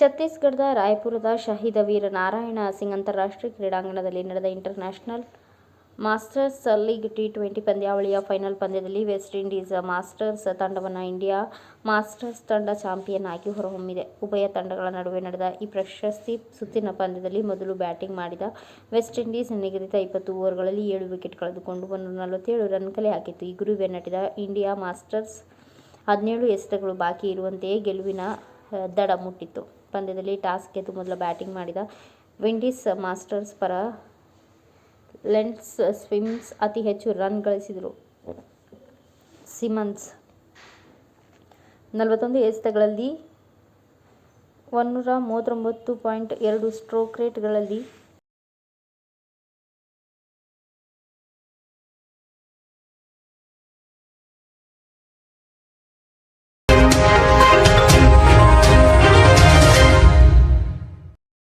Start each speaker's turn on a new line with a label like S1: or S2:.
S1: ಛತ್ತೀಸ್ಗಢದ ರಾಯ್ಪುರದ ಶಹೀದ ವೀರ ನಾರಾಯಣ ಸಿಂಗ್ ಅಂತಾರಾಷ್ಟ್ರೀಯ ಕ್ರೀಡಾಂಗಣದಲ್ಲಿ ನಡೆದ international masters league T twenty ಪಂದ್ಯಾವಳಿಯ ಫೈನಲ್ ಪಂದ್ಯದಲ್ಲಿ ವೆಸ್ಟ್ ಇಂಡೀಸ್ ಮಾಸ್ಟರ್ಸ್ ತಂಡವನ್ನು ಇಂಡಿಯಾ ಮಾಸ್ಟರ್ಸ್ ತಂಡ ಚಾಂಪಿಯನ್ ಆಗಿ ಹೊರಹೊಮ್ಮಿದೆ. ಉಭಯ ತಂಡಗಳ ನಡುವೆ ನಡೆದ ಈ ಪ್ರಶಸ್ತಿ ಸುತ್ತಿನ ಪಂದ್ಯದಲ್ಲಿ ಮೊದಲು ಬ್ಯಾಟಿಂಗ್ ಮಾಡಿದ ವೆಸ್ಟ್ ಇಂಡೀಸ್ ನಿಗದಿತ ಇಪ್ಪತ್ತು ಓವರ್ಗಳಲ್ಲಿ ಏಳು ವಿಕೆಟ್ ಕಳೆದುಕೊಂಡು ಮುನ್ನೂರ ನಲವತ್ತೇಳು ರನ್ ಕಲೆ ಹಾಕಿತ್ತು. ಈ ಗುರುವೆ ನಟಿದ ಇಂಡಿಯಾ ಮಾಸ್ಟರ್ಸ್ ಹದಿನೇಳು ಎಸೆತಗಳು ಬಾಕಿ ಇರುವಂತೆಯೇ ಗೆಲುವಿನ ದಡ ಮುಟ್ಟಿತ್ತು. ಪಂದ್ಯದಲ್ಲಿ ಟಾಸ್ ಗೆದ್ದು ಮೊದಲು ಬ್ಯಾಟಿಂಗ್ ಮಾಡಿದ ವಿಂಡೀಸ್ ಮಾಸ್ಟರ್ಸ್ ಪರ ಲೆನ್ಸ್ ಸ್ವಿಮ್ಸ್ ಅತಿ ಹೆಚ್ಚು ರನ್ ಗಳಿಸಿದರು. ಸಿಮನ್ಸ್ ನಲವತ್ತೊಂದು ಎಸೆತಗಳಲ್ಲಿ ಒನ್ನೂರ ಮೂವತ್ತೊಂಬತ್ತು ಪಾಯಿಂಟ್ ಎರಡು ಸ್ಟ್ರೋಕ್ ರೇಟ್ಗಳಲ್ಲಿ